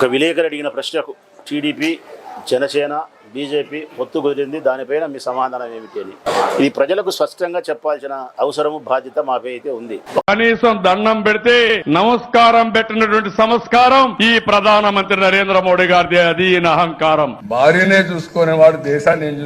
ఒక విలేకరు అడిగిన ప్రశ్నకు టీడీపీ జనసేన బీజేపీ పొత్తు కుదిరింది. దానిపైన మీ సమాధానం ఏమిటి అని. ఇది ప్రజలకు స్పష్టంగా చెప్పాల్సిన అవసరము బాధ్యత మాపై అయితే ఉంది. కనీసం దండం పెడితే నమస్కారం పెట్టినటువంటి సంస్కారం ఈ ప్రధానమంత్రి నరేంద్ర మోడీ గారిది. అది అహంకారం. భార్యనే చూసుకునేవాడు దేశాన్ని ఏం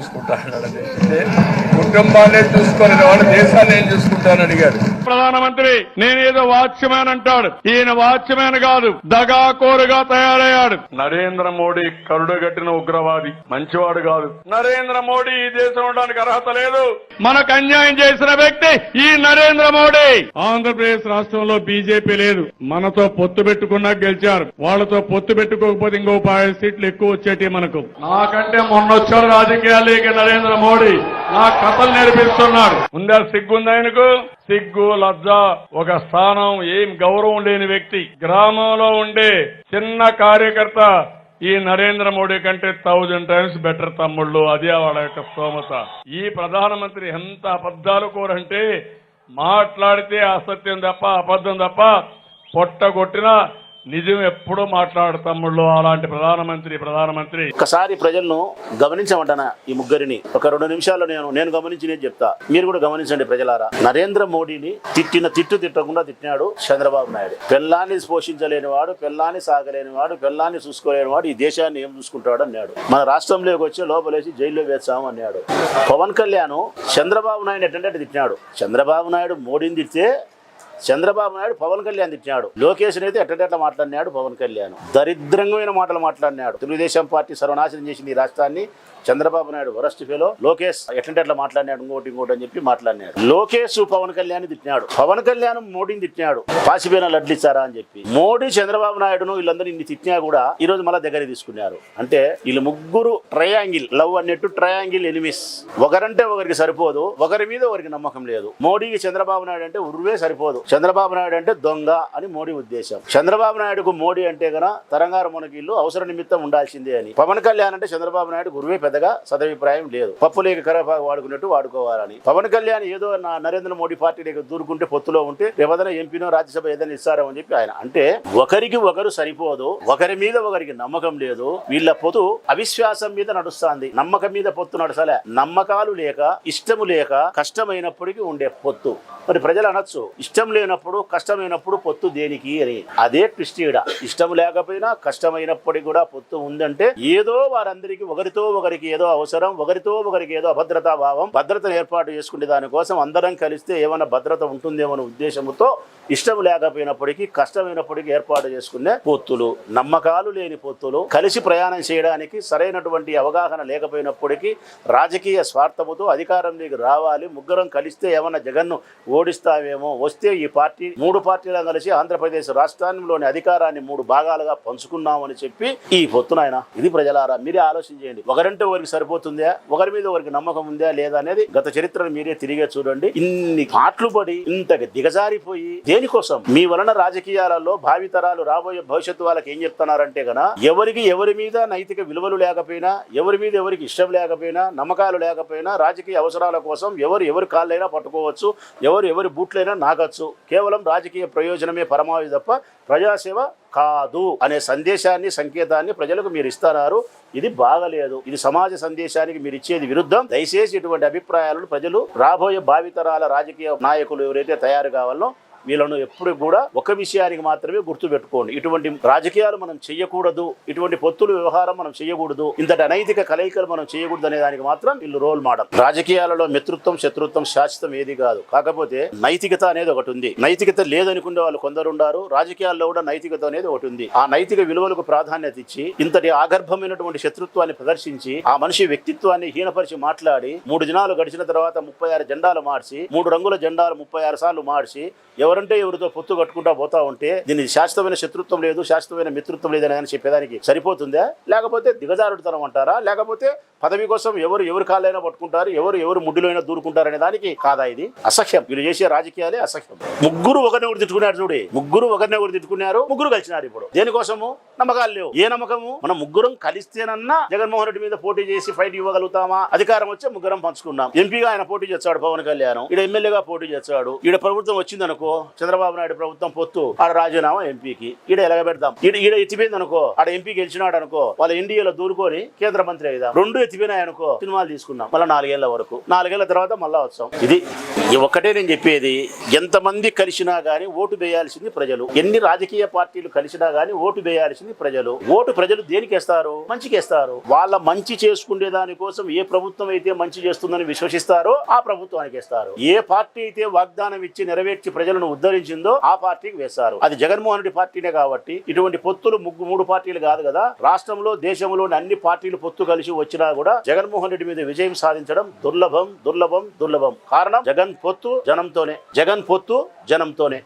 కుటుంబాన్ని చూసుకునేవాడు దేశాన్ని ఏం చూసుకుంటానని అడిగాడు ప్రధానమంత్రి నేనేదో వాచ్మ్యాన్ అంటాడు. ఈయన వాచ్మ్యాన్ కాదు దగాకోరుగా తయారయ్యాడు. నరేంద్ర మోడీ కరుడుగట్టిన ఉగ్రవాది మంచివాడు కాదు. నరేంద్ర మోడీ ఈ దేశం ఉండడానికి అర్హత లేదు. మనకు అన్యాయం చేసిన వ్యక్తి ఈ నరేంద్ర మోడీ. ఆంధ్రప్రదేశ్ రాష్ట్రంలో బీజేపీ లేదు. మనతో పొత్తు పెట్టుకున్నా గెలిచారు. వాళ్ళతో పొత్తు పెట్టుకోకపోతే ఇంకో పది సీట్లు ఎక్కువ వచ్చేటి మనకు. నాకంటే మొన్న వచ్చాడు రాజకీయాల్లోకి నరేంద్ర మోడీ. నా కథలు నేర్పిస్తున్నాడు ఉందా సిగ్గుంది ఆయనకు? సిగ్గు లజ్జ ఒక స్థానం ఏం గౌరవం లేని వ్యక్తి. గ్రామంలో ఉండే చిన్న కార్యకర్త ఈ నరేంద్ర మోడీ కంటే థౌజండ్ టైమ్స్ బెటర్ తమ్ముళ్ళు. అదే వాళ్ళ యొక్క స్తోమత. ఈ ప్రధానమంత్రి ఎంత అబద్ధాలు కోరంటే మాట్లాడితే అసత్యం తప్ప అబద్ధం తప్ప పొట్టగొట్టినా నిజం ఎప్పుడూ మాట్లాడతాముళ్ళు అలాంటి ప్రధానమంత్రి ప్రధానమంత్రి. ఒకసారి ప్రజలను గమనించమంటానా ఈ ముగ్గురిని? ఒక రెండు నిమిషాల్లో నేను నేను గమనించినది చెప్తా. మీరు కూడా గమనించండి ప్రజలారా. నరేంద్ర మోడీని తిట్టిన తిట్టు తిట్టకుండా తిట్టినాడు చంద్రబాబు నాయుడు. పెళ్ళాన్ని పోషించలేని వాడు పెళ్ళాన్ని సాగలేని వాడు పెళ్ళాన్ని చూసుకోలేని వాడు ఈ దేశాన్ని ఏం చూసుకుంటాడు అన్నాడు. మన రాష్ట్రంలోకి వచ్చి లోపలేసి జైల్లో వేస్తాము అన్నాడు. పవన్ కళ్యాణ్ చంద్రబాబు నాయుడు ఎట్టంటే తిట్టినాడు. చంద్రబాబు నాయుడు మోడీని తిడితే చంద్రబాబు నాయుడు పవన్ కళ్యాణ్ తిట్టినాడు. లోకేష్ అయితే ఎట్టటెట్ల మాట్లాడినాడు పవన్ కళ్యాణ్. దరిద్రంగమైన మాటలు మాట్లాడినాడు. తెలుగుదేశం పార్టీ సర్వనాశనం చేసింది ఈ రాష్ట్రాన్ని. Chandrababu Naidu worst fellow. Lokesh ఎట్లంటే మాట్లాడినాడు ఇంకోటి ఇంకోటి అని చెప్పి మాట్లాడినాడు. లోకేష్ పవన్ కళ్యాణ్ తిట్టినాడు. పవన్ కళ్యాణ్ మోడీని తిట్టినాడు. పాసిపోయిన లడ్లు ఇచ్చారా అని చెప్పి. మోడీ చంద్రబాబు నాయుడును వీళ్ళందరూ ఇన్ని తిట్టినా కూడా ఈ రోజు మళ్ళీ దగ్గర తీసుకున్నారు. అంటే వీళ్ళు ముగ్గురు ట్రయాంగిల్ లవ్ అన్నట్టు ట్రయాంగిల్ ఎనిమిస్. ఒకరంటే ఒకరికి సరిపోదు ఒకరి మీద ఒకరికి నమ్మకం లేదు. మోడీకి చంద్రబాబు నాయుడు అంటే ఉరువే సరిపోదు. చంద్రబాబు నాయుడు అంటే దొంగ అని మోడీ ఉద్దేశం. చంద్రబాబు నాయుడుకు మోడీ అంటే గన తరంగారు మునకిల్లు అవసర నిమిత్తం ఉండాల్సిందే అని. పవన్ కళ్యాణ్ అంటే చంద్రబాబు నాయుడు గురువే పెద్దగా సదభిప్రాయం లేదు. పప్పు లేక కరపా వాడుకున్నట్టు వాడుకోవాలని. పవన్ కళ్యాణ్ ఏదో నా నరేంద్ర మోడీ పార్టీలోకి దూరుకుంటే పొత్తులో ఉంటే ఏదైనా ఎంపీనో రాజ్యసభ ఏదైనా ఇస్తారో అని చెప్పి ఆయన. అంటే ఒకరికి ఒకరు సరిపోదు. ఒకరి మీద ఒకరికి నమ్మకం లేదు. వీళ్ళ పొత్తు అవిశ్వాసం మీద నడుస్తుంది. నమ్మకం మీద పొత్తు నడసలే. నమ్మకాలు లేక ఇష్టము లేక కష్టమైనప్పటికీ ఉండే పొత్తు. మరి ప్రజలు అనొచ్చు. ఇష్టం లేనప్పుడు కష్టమైనప్పుడు పొత్తు దేనికి అని. అదే ట్విస్ట్ ఈడ. ఇష్టం లేకపోయినా కష్టమైనప్పటికీ కూడా పొత్తు ఉందంటే ఏదో వారందరికీ ఒకరితో ఒకరికి ఏదో అవసరం ఒకరితో ఒకరికి ఏదో అభద్రతా భావం భద్రతను ఏర్పాటు చేసుకునే దానికోసం అందరం కలిస్తే ఏమైనా భద్రత ఉంటుందేమో ఉద్దేశంతో ఇష్టం లేకపోయినప్పటికీ కష్టమైనప్పటికీ ఏర్పాటు చేసుకునే పొత్తులు నమ్మకాలు లేని పొత్తులు కలిసి ప్రయాణం చేయడానికి సరైనటువంటి అవగాహన లేకపోయినప్పటికీ రాజకీయ స్వార్థముతో అధికారంలోకి రావాలి ముగ్గురం కలిస్తే ఏమన్నా జగన్ను ఓడిస్తావేమో వస్తే ఈ పార్టీ మూడు పార్టీలు కలిసి ఆంధ్రప్రదేశ్ రాష్ట్రంలోని అధికారాన్ని మూడు భాగాలుగా పంచుకున్నామని చెప్పి ఈ పొత్తున ఆయన ఇది ప్రజలారా మీరే ఆలోచన చేయండి. ఒకరంటే ఒకరికి సరిపోతుందా? ఒకరి మీద ఒకరికి నమ్మకం ఉందా లేదా అనేది గత చరిత్రను మీరే తిరిగే చూడండి. ఇన్ని పాటలు పడి ఇంతగా దిగజారిపోయి దేనికోసం? మీ వలన రాజకీయాలలో భావితరాలు రాబోయే భవిష్యత్తు వాళ్ళకి ఏం చెప్తున్నారంటే గనా ఎవరికి ఎవరి మీద నైతిక విలువలు లేకపోయినా ఎవరి మీద ఎవరికి ఇష్టం లేకపోయినా నమ్మకాలు లేకపోయినా రాజకీయ అవసరాల కోసం ఎవరు ఎవరి కాళ్ళైనా పట్టుకోవచ్చు ఎవరు ఎవరి బూట్లైనా నాగచ్చు. కేవలం రాజకీయ ప్రయోజనమే పరమావధి తప్ప ప్రజాసేవ కాదు అనే సందేశాన్ని సంకేతాన్ని ప్రజలకు మీరు ఇస్తున్నారు. ఇది బాగలేదు. ఇది సమాజ సందేశానికి మీరు ఇచ్చేది విరుద్ధం. దయచేసి ఇటువంటి అభిప్రాయాలను ప్రజలు రాబోయే భావితరాల రాజకీయ నాయకులు ఎవరైతే తయారు కావాలో వీళ్ళను ఎప్పుడు కూడా ఒక విషయానికి మాత్రమే గుర్తుపెట్టుకోండి ఇటువంటి రాజకీయాలు మనం చేయకూడదు ఇటువంటి పొత్తుల వ్యవహారం మనం చేయకూడదు ఇంతటి అనైతిక కలయికలు మనం చేయకూడదు అనే దానికి మాత్రం వీళ్ళు రోల్ మోడల్. రాజకీయాలలో మిత్రుత్వం శత్రుత్వం శాశ్వతం ఏది కాదు. కాకపోతే నైతికత అనేది ఒకటి ఉంది. నైతికత లేదనుకునే వాళ్ళు కొందరు ఉన్నారు రాజకీయాల్లో కూడా నైతికత అనేది ఒకటి ఉంది. ఆ నైతిక విలువలకు ప్రాధాన్యత ఇచ్చి ఇంతటి ఆగర్భమైనటువంటి శత్రుత్వాన్ని ప్రదర్శించి ఆ మనిషి వ్యక్తిత్వాన్ని హీనపరిచి మాట్లాడి మూడు దినాలు గడిచిన తర్వాత ముప్పై ఆరు జెండాలు మార్చి మూడు రంగుల జెండాలు ముప్పై ఆరు సార్లు మార్చి ఎవరంటే ఎవరితో పొత్తు కట్టుకుంటా పోతా ఉంటే దీనికి శాశ్వతమైన శత్రుత్వం లేదు శాశ్వతమైన మిత్రుత్వం లేదని అని చెప్పేదానికి సరిపోతుందా? లేకపోతే దిగజారుడుతనం అంటారా? లేకపోతే పదవి కోసం ఎవరు ఎవరు కాళ్ళైనా పట్టుకుంటారు ఎవరు ఎవరు ముడ్డులైనా దూరుకుంటారు అనే దానికి కాదా ఇది? అసఖ్యం వీళ్ళు చేసే రాజకీయాలే అసఖ్యం ముగ్గురు ఒకరిని ఒకరు తిట్టుకున్నారు చూడే. ముగ్గురు ఒకరిని ఒకరు తిట్టుకున్నారు ముగ్గురు కలిసినారు ఇప్పుడు. దేనికోసము? నమ్మకాలు లేవు. ఏ నమ్మకము? మనం ముగ్గురం కలిస్తేనన్నా జగన్మోహన్ రెడ్డి మీద పోటీ చేసి ఫైట్ ఇవ్వగలుగుతామా? అధికారం వచ్చే ముగ్గురం పంచుకున్నాం. ఎంపీగా ఆయన పోటీ చేస్తాడు పవన్ కళ్యాణ్. ఈడ ఎమ్మెల్యేగా పోటీ చేస్తాడు. ఈడ ప్రభుత్వం వచ్చిందనుకో చంద్రబాబు నాయుడు ప్రభుత్వం పొత్తు ఆడ రాజీనామా ఎంపీకి. ఈడ ఎలగబెడదాం. ఈడ ఈడ ఎత్తిపోయింది అనుకో ఆడ ఎంపీ గెలిచినాడు అనుకో వాళ్ళ ఎన్డీఏలో దూరుకొని కేంద్ర మంత్రి అయిదాం. రెండు ఎత్తిపోయినాయి అనుకో సినిమాలు తీసుకున్నాం. మళ్ళీ నాలుగేళ్ళ వరకు. నాలుగేళ్ళ తర్వాత మళ్ళా వచ్చాం. ఇది ఒకటే ఒక్కటే నేను చెప్పేది ఎంతమంది కలిసినా గానీ ఓటు వేయాల్సింది ప్రజలు. ఎన్ని రాజకీయ పార్టీలు కలిసినా గానీ ఓటు వేయాల్సింది ప్రజలు. ఓటు ప్రజలు దేనికి వేస్తారు? మంచికి వేస్తారు. వాళ్ళ మంచి చేసుకునే దానికోసం ఏ ప్రభుత్వం అయితే మంచి చేస్తుందని విశ్వసిస్తారో ఆ ప్రభుత్వానికి వేస్తారు. ఏ పార్టీ అయితే వాగ్దానం ఇచ్చి నెరవేర్చి ప్రజలను ఉద్ధరించిందో ఆ పార్టీకి వేస్తారు. అది జగన్మోహన్ రెడ్డి పార్టీనే కాబట్టి ఇటువంటి పొత్తులు ముగ్గు మూడు పార్టీలు కాదు కదా. రాష్ట్రంలో దేశంలోని అన్ని పార్టీలు పొత్తు కలిసి వచ్చినా కూడా జగన్మోహన్ రెడ్డి మీద విజయం సాధించడం దుర్లభం దుర్లభం దుర్లభం. కారణం జగన్ పొత్తు జనంతోనే. జగన్ పొత్తు జనంతోనే.